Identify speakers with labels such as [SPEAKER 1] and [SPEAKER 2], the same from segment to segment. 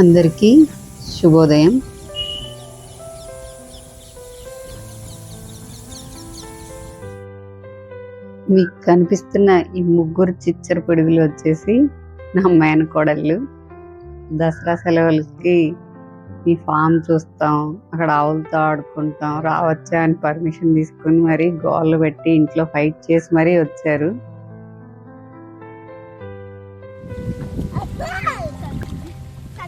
[SPEAKER 1] అందరికీ శుభోదయం. మీకు కనిపిస్తున్న ఈ ముగ్గురు చిచ్చర పిడుగులు వచ్చేసి నా మేనకోడళ్ళు దసరా సెలవులకి ఈ ఫామ్ చూస్తాం అక్కడ ఆవులతో ఆడుకుంటాం రావచ్చా అని పర్మిషన్ తీసుకుని మరీ గోళ్ళు పెట్టి ఇంట్లో ఫైట్ చేసి మరీ వచ్చారు.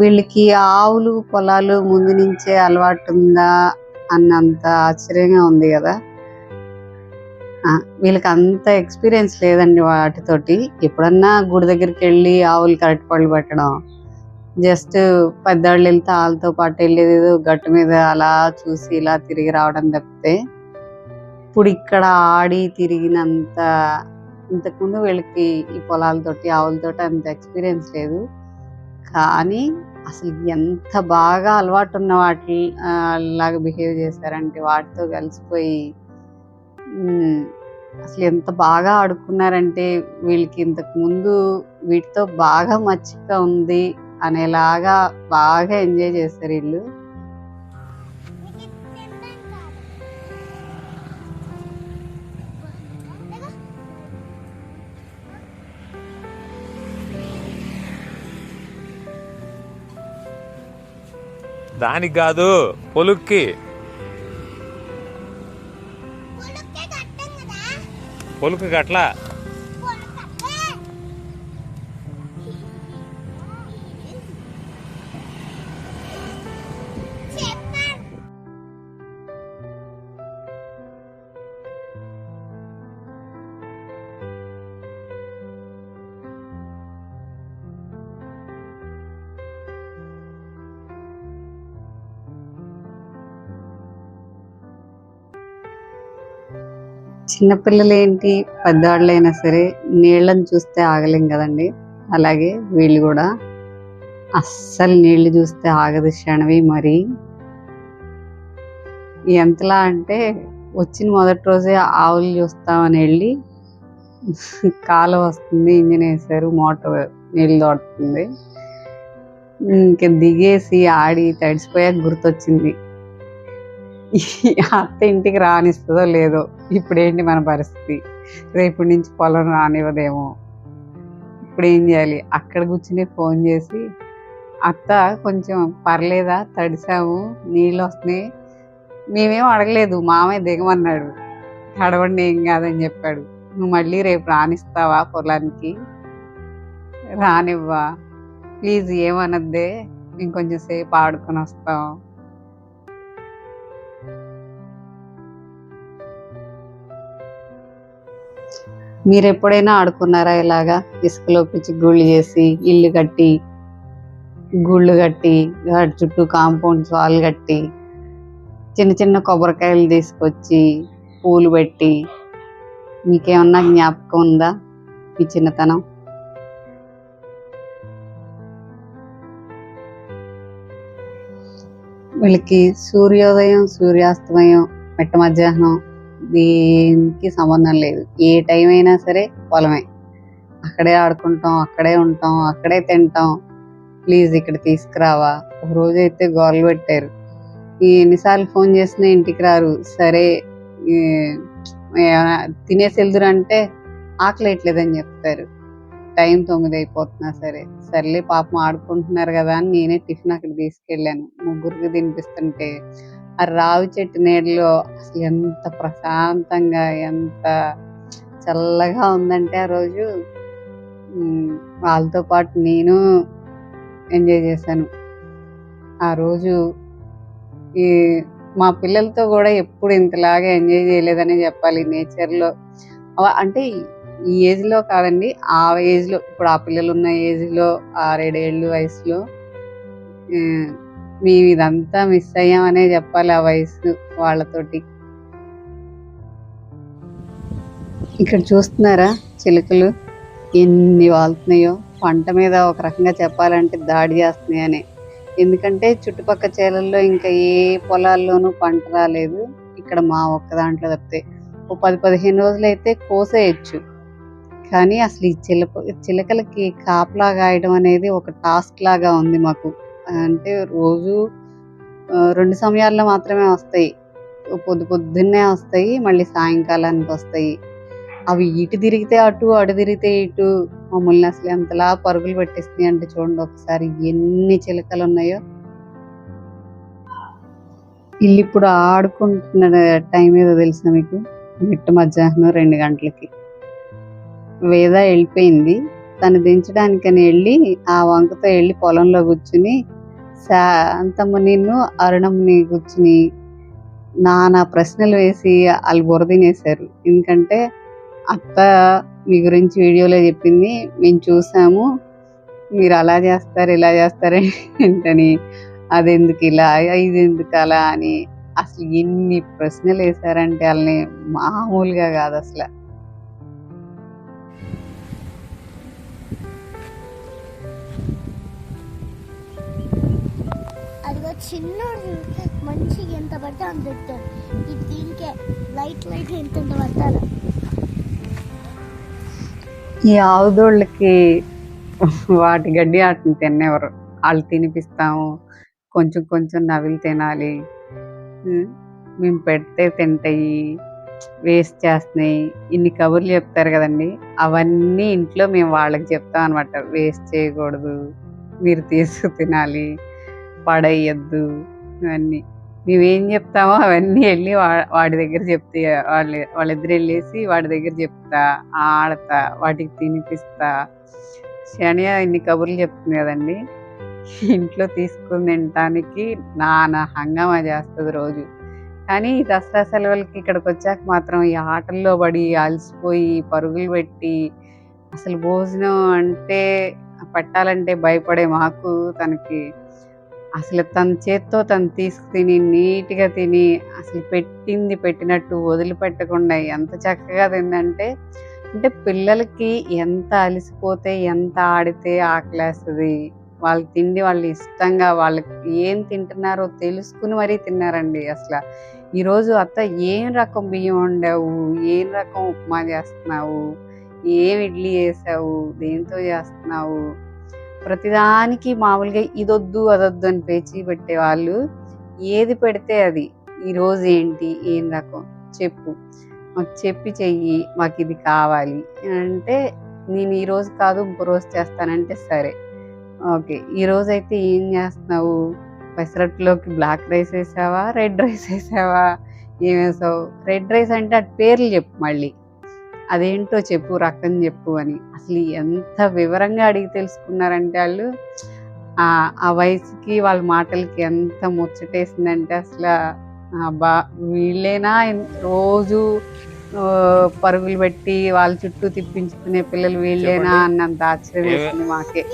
[SPEAKER 1] వీళ్ళకి ఆవులు పొలాలు ముందు నుంచే అలవాటు ఉందా అన్నంత ఆశ్చర్యంగా ఉంది కదా. వీళ్ళకి అంత ఎక్స్పీరియన్స్ లేదండి వాటితోటి. ఎప్పుడన్నా గుడి దగ్గరికి వెళ్ళి ఆవులు కరెక్ట్ పళ్ళు పెట్టడం జస్ట్ పెద్దవాళ్ళు వెళ్తే వాళ్ళతో పాటు వెళ్ళేది ఏదో గట్టు మీద అలా చూసి ఇలా తిరిగి రావడం తప్పితే ఇప్పుడు ఇక్కడ ఆడి తిరిగినంత ఇంతకుముందు వీళ్ళకి ఈ పొలాలతోటి ఆవులతోటి అంత ఎక్స్పీరియన్స్ లేదు. కానీ అసలు ఎంత బాగా అలవాటు ఉన్న వాటి లాగా బిహేవ్ చేశారంటే వాటితో కలిసిపోయి అసలు ఎంత బాగా ఆడుకున్నారంటే వీళ్ళకి ఇంతకు ముందు వీటితో బాగా మచ్చిక ఉంది అనేలాగా బాగా ఎంజాయ్ చేస్తారు వీళ్ళు.
[SPEAKER 2] దానికి కాదు పొలుక్కి పొలుకు గట్ల
[SPEAKER 1] చిన్నపిల్లలు ఏంటి పెద్దవాళ్ళైనా సరే నీళ్ళని చూస్తే ఆగలేం కదండి. అలాగే వీళ్ళు కూడా అస్సలు నీళ్ళు చూస్తే ఆగదు క్షణవి మరి. ఎంతలా అంటే వచ్చిన మొదటి రోజే ఆవులు చూస్తామని వెళ్ళి కాలు వస్తుంది ఇంజిన్ వేసారు మోటార్ నీళ్ళు తోడుతుంది. ఇంకా దిగేసి ఆడి తడిసిపోయాక గుర్తొచ్చింది. ఈ అత్త ఇంటికి రానిస్తుందో లేదో ఇప్పుడేంటి మన పరిస్థితి? రేపటి నుంచి పొలం రానివ్వదేమో. ఇప్పుడు ఏం చేయాలి? అక్కడ కూర్చుని ఫోన్ చేసి అత్త కొంచెం పర్లేదా? తడిసాము నీళ్ళు వస్తున్నాయి. మేమేం అడగలేదు మామయ్య దిగమన్నాడు. తడవండి ఏం కాదని చెప్పాడు. నువ్వు మళ్ళీ రేపు రానిస్తావా పొలానికి? రానివ్వా. ప్లీజ్ ఏమనద్దే మేము కొంచెం సేపు ఆడుకొని వస్తాం. మీరు ఎప్పుడైనా ఆడుకున్నారా ఇలాగా ఇసుకలో పిచ్చి గుళ్ళు చేసి ఇల్లు కట్టి గుళ్ళు కట్టి వాటి చుట్టూ కాంపౌండ్స్ వాల్ కట్టి చిన్న చిన్న కొబ్బరికాయలు తీసుకొచ్చి పూలు పెట్టి మీకేమన్నా జ్ఞాపకం ఉందా మీ చిన్నతనం? వీళ్ళకి సూర్యోదయం సూర్యాస్తమయం మిట్ట మధ్యాహ్నం దేనికి సంబంధం లేదు. ఏ టైం అయినా సరే పొలమే. అక్కడే ఆడుకుంటాం అక్కడే ఉంటాం అక్కడే తింటాం. ప్లీజ్ ఇక్కడ తీసుకురావా? ఒక రోజు అయితే గోర్లు పెట్టారు. ఎన్నిసార్లు ఫోన్ చేసినా ఇంటికి రారు. సరే తినేసి వెళ్దురు అంటే ఆకలేయట్లేదని చెప్తారు. టైం తొమ్మిది అయిపోతున్నా సరే. సర్లే పాపం ఆడుకుంటున్నారు కదా అని నేనే టిఫిన్ అక్కడ తీసుకెళ్ళాను. ముగ్గురికి తినిపిస్తుంటే ఆ రావి చెట్టు నీడలో అసలు ఎంత ప్రశాంతంగా ఎంత చల్లగా ఉందంటే ఆ రోజు వాళ్ళతో పాటు నేను ఎంజాయ్ చేశాను. ఆ రోజు ఈ మా పిల్లలతో కూడా ఎప్పుడు ఇంతలాగా ఎంజాయ్ చేయలేదని చెప్పాలి నేచర్లో. అంటే ఈ ఏజ్లో కాదండి ఆ ఏజ్లో ఇప్పుడు ఆ పిల్లలు ఉన్న ఏజ్లో ఆరేడేళ్ళు వయసులో మేము ఇదంతా మిస్ అయ్యామనే చెప్పాలి ఆ వయసు వాళ్ళతోటి. ఇక్కడ చూస్తున్నారా చిలుకలు? ఎన్ని వాళ్తున్నాయో? పంట మీద ఒక రకంగా చెప్పాలంటే దాడి చేస్తున్నాయని. ఎందుకంటే చుట్టుపక్కల చేలల్లో ఇంకా ఏ పొలాల్లోనూ పంట రాలేదు. ఇక్కడ మా ఒక్క దాంట్లో తప్పితే ఓ పది పదిహేను రోజులైతే కోసేయచ్చు. కానీ అసలు ఈ చిలక చిలకలకి కాపలా గాయడం అనేది ఒక టాస్క్ లాగా ఉంది మాకు. అంటే రోజు రెండు సమయాల్లో మాత్రమే వస్తాయి. పొద్దు పొద్దున్నే వస్తాయి మళ్ళీ సాయంకాలానికి వస్తాయి. అవి ఇటు తిరిగితే అటు అటు తిరిగితే ఇటు. మమ్మల్ని అసలు ఎంతలా పరుగులు పెట్టిస్తున్నాయి అంటే చూడండి ఒకసారి ఎన్ని చిలకలు ఉన్నాయో ఇల్లు ఇప్పుడు ఆడుకుంటున్న టైం ఏదో తెలుసా మీకు? మిట్ట మధ్యాహ్నం రెండు గంటలకి. వేద వెళ్ళిపోయింది. తను దించడానికని వెళ్ళి ఆ వంకతో వెళ్ళి పొలంలో కూర్చుని శాంతము నిన్ను అరుణమ్మని కూర్చుని నానా ప్రశ్నలు వేసి వాళ్ళు బురదినేశారు ఎందుకంటే అత్త మీ గురించి వీడియోలో చెప్పింది మేము చూసాము మీరు అలా చేస్తారు ఇలా చేస్తారు ఏంటని. అది ఎందుకు ఇలా ఇది ఎందుకు అలా అని అసలు ఎన్ని ప్రశ్నలు వేశారంటే వాళ్ళని మామూలుగా కాదు అసలు.
[SPEAKER 3] చిన్నోడు మంచిగా ఎంత పడితే అంత ఎత్తాడు ఇది దీనికే లైట్ లైట్ ఎంత పడతారు?
[SPEAKER 1] ఈ ఆవుదోళ్ళకి వాటి గడ్డి వాటిని తినేవారు. వాళ్ళు తినిపిస్తాము. కొంచెం కొంచెం నవిలి తినాలి. మేము పెడితే తింటాయి. వేస్ట్ చేస్తున్నాయి. ఇన్ని కబుర్లు చెప్తారు కదండి. అవన్నీ ఇంట్లో మేము వాళ్ళకి చెప్తాం అనమాట వేస్ట్ చేయకూడదు. మీరు తీసుకు తినాలి. పడేయద్దు ఇవన్నీ. మేమేం చెప్తావో అవన్నీ వెళ్ళి వా- వాడి దగ్గర చెప్తే వాళ్ళు వాళ్ళిద్దరు వెళ్ళేసి వాడి దగ్గర చెప్తా ఆడతా వాటికి తినిపిస్తా. శనియ ఇన్ని కబుర్లు చెప్తుంది కదండి. ఇంట్లో తీసుకుని తినటానికి నానా హంగామా చేస్తుంది రోజు. కానీ ఈ దసరా సెలవులకి ఇక్కడికి వచ్చాక మాత్రం ఈ ఆటల్లో పడి అలసిపోయి పరుగులు పెట్టి అసలు భోజనం అంటే పెట్టాలంటే భయపడే మాకు తనకి అసలు తన చేత్తో తను తీసుకు తిని నీట్గా తిని అసలు పెట్టింది పెట్టినట్టు వదిలిపెట్టకుండా ఎంత చక్కగా తిందంటే అంటే పిల్లలకి ఎంత అలసిపోతే ఎంత ఆడితే ఆకలేస్తుంది వాళ్ళు తిండి వాళ్ళు ఇష్టంగా వాళ్ళకి ఏం తింటున్నారో తెలుసుకుని మరీ తిన్నారండి అసలు. ఈరోజు అత్త ఏం రకం బియ్యం వండావు? ఏం రకం ఉప్మా చేస్తున్నావు? ఏం ఇడ్లీ చేసావు? దేంతో చేస్తున్నావు? ప్రతిదానికి మామూలుగా ఇదొద్దు అదొద్దు అని పేచి పెట్టేవాళ్ళు. ఏది పెడితే అది. ఈరోజు ఏంటి? ఏం రకం? చెప్పు. మాకు చెప్పి చెయ్యి మాకు ఇది కావాలి. అంటే నేను ఈ రోజు కాదు ఇంకో రోజు చేస్తానంటే సరే. ఓకే. ఈ రోజు అయితే ఏం చేస్తున్నావు? పెసరట్లోకి బ్లాక్ రైస్ వేసావా? రెడ్ రైస్ వేసావా? ఏం వేసావు? రెడ్ రైస్ అంటే అటు పేర్లు చెప్పు మళ్ళీ. అదేంటో చెప్పు రకం చెప్పు అని. అసలు ఎంత వివరంగా అడిగి తెలుసుకున్నారంటే వాళ్ళు ఆ వయసుకి వాళ్ళ మాటలకి ఎంత ముచ్చటేసిందంటే అసలు బా వీళ్ళేనా రోజు పరుగులు పెట్టి వాళ్ళ చుట్టూ తిప్పించుకునే పిల్లలు వీళ్ళేనా. అన్నంత ఆశ్చర్యం వేసింది మాకే.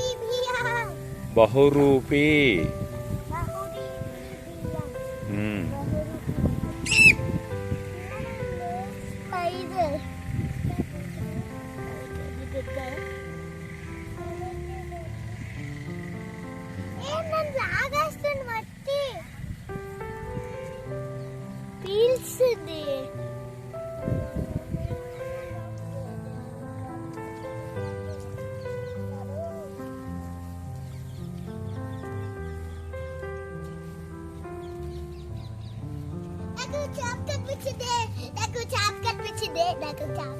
[SPEAKER 2] బహురూపి.
[SPEAKER 3] నాకు చాప్ కనిపించింది నాకు చాప్ కనిపించింది నాకు చాప్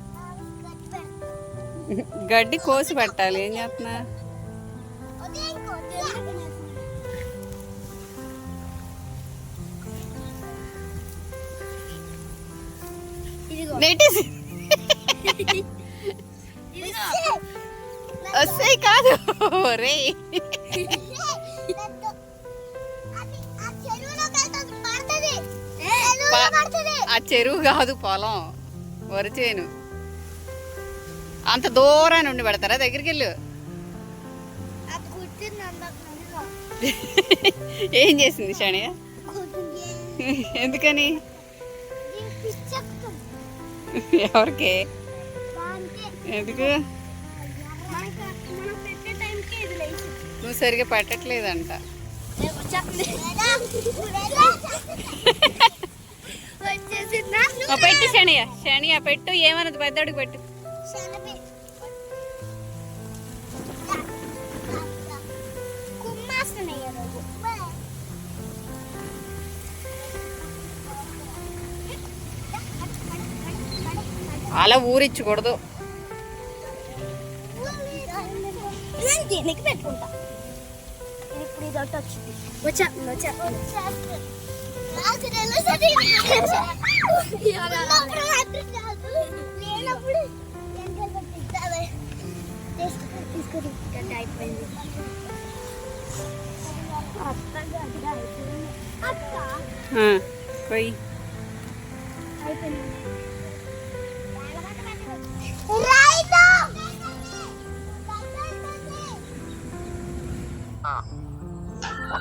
[SPEAKER 1] గడ్డి కోసి పెట్టాలి. ఏం చేస్తున్నా? నెట్టేసి వస్తాయి కాదు. రే ఆ చెరువు కాదు పొలం. వరి చేను. అంత దూరాన్ని ఉండి పెడతారా దగ్గరికి వెళ్ళు ఏం చేసింది షణియ ఎందుకని? ఎవరికి? ఎందుకు? నువ్వు సరిగా పెట్టట్లేదంట. పెట్టు శనియ శనియ పెట్టు ఏమన్నది పెద్దోడికి పెట్టు. అలా
[SPEAKER 3] ఊరించకూడదు దీనికి పెట్టుకుంటా ఇప్పుడు ఇది ఒకటి వచ్చింది వచ్చా వచ్చా నాకు అయిపోయింది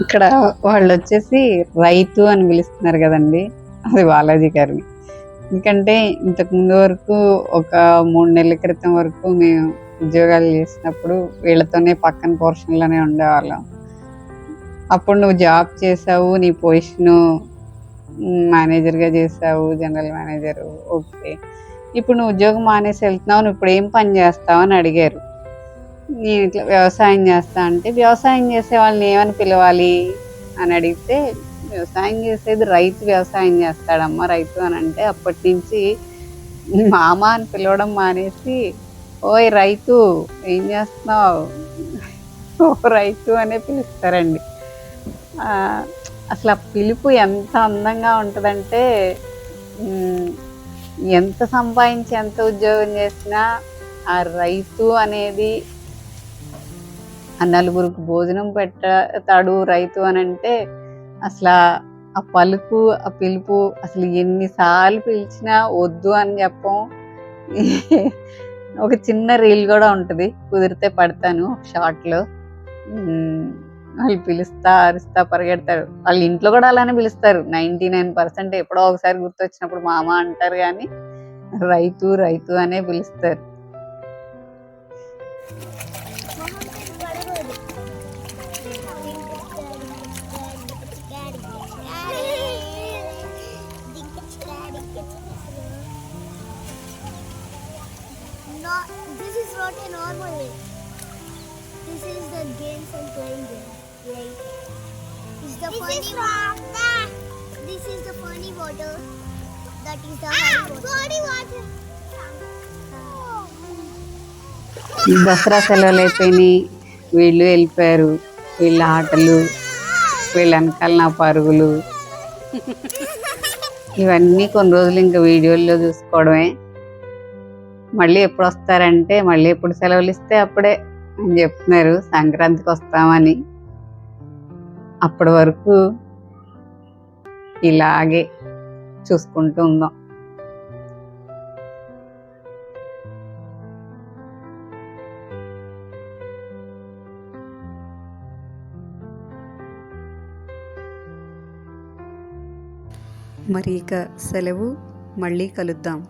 [SPEAKER 1] ఇక్కడ వాళ్ళు వచ్చేసి రైతు అని పిలుస్తున్నారు కదండి. అది బాలాజీ గారిని. ఎందుకంటే ఇంతకు ముందు వరకు ఒక మూడు నెలల క్రితం వరకు మేము ఉద్యోగాలు చేసినప్పుడు వీళ్ళతోనే పక్కన పోర్షన్లోనే ఉండేవాళ్ళం. అప్పుడు నువ్వు జాబ్ చేసావు నీ పొజిషన్ మేనేజర్గా చేసావు జనరల్ మేనేజర్ ఓకే. ఇప్పుడు నువ్వు ఉద్యోగం మానేసి వెళ్తున్నావు నువ్వు ఇప్పుడు ఏం పని చేస్తావు అని అడిగారు. నేను ఇట్లా వ్యవసాయం చేస్తా అంటే వ్యవసాయం చేసే వాళ్ళని ఏమని పిలవాలి? అని అడిగితే వ్యవసాయం చేసేది రైతు వ్యవసాయం చేస్తాడమ్మా రైతు అని అంటే అప్పటి నుంచి మామ అని పిలవడం మానేసి ఓయ్ రైతు ఏం చేస్తున్నావు? ఓ రైతు అనే పిలుస్తారండి. అసలు ఆ పిలుపు ఎంత అందంగా ఉంటుందంటే ఎంత సంపాదించి ఎంత ఉద్యోగం చేసినా ఆ రైతు అనేది ఆ నలుగురికి భోజనం పెట్టతాడు రైతు అని అంటే అసలు ఆ- ఆ పలుకు ఆ పిలుపు అసలు ఎన్నిసార్లు పిలిచినా వద్దు అని చెప్పం. ఒక చిన్న రీల్ కూడా ఉంటుంది. కుదిరితే పడతాను షార్ట్లో వాళ్ళు పిలుస్తా అరుస్తా పరిగెడతారు. వాళ్ళ ఇంట్లో కూడా అలానే పిలుస్తారు. నైంటీ నైన్ పర్సెంట్ ఎప్పుడో ఒకసారి గుర్తొచ్చినప్పుడు మామ అంటారు కానీ రైతు రైతు అనే పిలుస్తారు.
[SPEAKER 3] This is the funny water. This is the funny water. That is the ah, funny water.
[SPEAKER 1] Dasara సెలవులు అయిపోయినాయి వీళ్ళు వెళ్ళిపోయారు. వీళ్ళ ఆటలు వీళ్ళ వెనకాల నా పరుగులు. ఇవన్నీ కొన్ని రోజులు ఇంకా వీడియోల్లో చూసుకోవడమే. మళ్ళీ ఎప్పుడు వస్తారంటే మళ్ళీ ఎప్పుడు సెలవులు ఇస్తే అప్పుడే అని చెప్తున్నారు. సంక్రాంతికి వస్తామని. అప్పటి వరకు ఇలాగే చూసుకుంటూ ఉందాం. మరి ఇక సెలవు. మళ్ళీ కలుద్దాం.